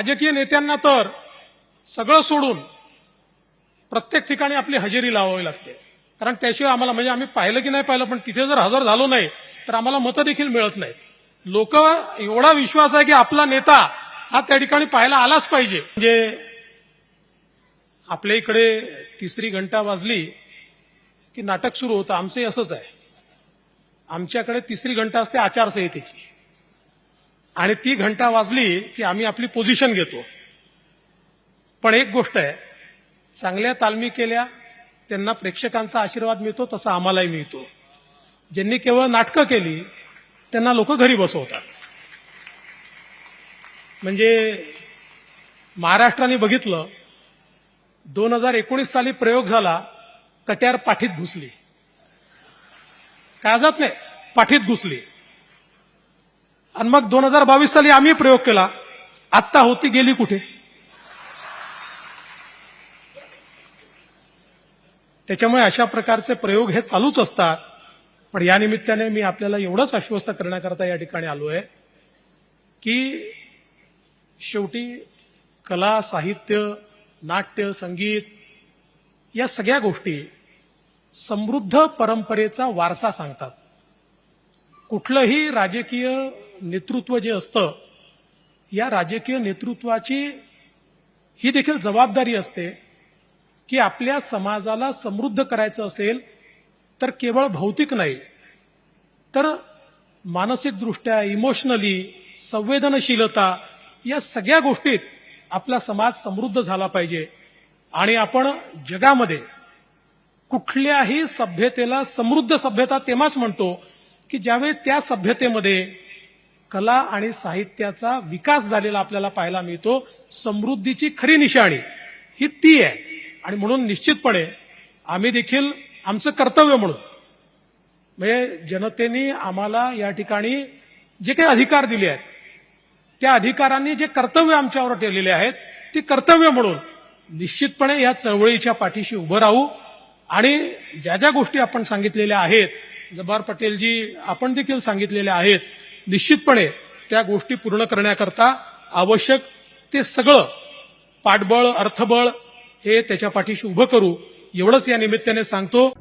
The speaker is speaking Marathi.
राजकीय नेत्यांना तर सगळं सोडून प्रत्येक ठिकाणी आपली हजेरी लावावी लागते. कारण त्याशिवाय आम्हाला म्हणजे आम्ही पाहिलं की नाही पाहिलं पण तिथे जर हजर झालो नाही तर आम्हाला मतं देखील मिळत नाहीत. लोक एवढा विश्वास आहे की आपला नेता हा त्या ठिकाणी पाहायला आलाच पाहिजे. म्हणजे आपल्या इकडे तिसरी घंटा वाजली की नाटक सुरू होतं. आमचंही असंच आहे. आमच्याकडे तिसरी घंटा असते आचारसंहितेची. आणि ती घंटा वाजली की आम्ही आपली पोझिशन घेतो. पण एक गोष्ट आहे चांगल्या तालमी केल्या त्यांना प्रेक्षकांचा आशीर्वाद मिळतो तसा आम्हालाही मिळतो. ज्यांनी केवळ नाटकं केली त्यांना लोक घरी बसवतात. म्हणजे महाराष्ट्राने बघितलं दोन हजार एकोणीस साली प्रयोग झाला कट्यार पाठीत घुसली. काळजात नाही पाठीत घुसली. आणि मग दोन हजार बावीस साली आम्ही प्रयोग केला. आत्ता होती गेली कुठे? त्याच्यामुळे अशा प्रकारचे प्रयोग हे चालूच असतात. पण या निमित्ताने मी आपल्याला एवढंच आश्वस्त करण्याकरता या ठिकाणी आलो आहे की शेवटी कला साहित्य नाट्य संगीत या सगळ्या गोष्टी समृद्ध परंपरेचा वारसा सांगतात. कुठलंही राजकीय नेतृत्व जे असतं या राजकीय नेतृत्वाची ही देखील जबाबदारी असते की आपल्या समाजाला समृद्ध करायचं असेल तर केवळ भौतिक नाही तर मानसिकदृष्ट्या इमोशनली संवेदनशीलता या सगळ्या गोष्टीत आपला समाज समृद्ध झाला पाहिजे. आणि आपण जगामध्ये कुठल्याही सभ्यतेला समृद्ध सभ्यता तेव्हाच म्हणतो की ज्यावेळी त्या सभ्यतेमध्ये कला आणि साहित्याचा विकास झालेला आपल्याला पाहायला मिळतो. समृद्धीची खरी निशाणी ही ती आहे. आणि म्हणून निश्चितपणे आम्ही देखील आमचं कर्तव्य म्हणून म्हणजे जनतेने आम्हाला या ठिकाणी जे काही अधिकार दिले आहेत त्या अधिकारांनी जे कर्तव्य आमच्यावर ठेवलेले आहेत ते कर्तव्य म्हणून निश्चितपणे या चळवळीच्या पाठीशी उभं राहू. आणि ज्या ज्या गोष्टी आपण सांगितलेल्या आहेत जबार पटेलजी आपण देखील सांगितलेल्या आहेत निश्चितपणे त्या गोष्टी पूर्ण करण्याकरता आवश्यक ते सगळं पाठबळ अर्थबळ हे त्याच्या पाठीशी उभं करू. एवढंच या निमित्ताने सांगतो.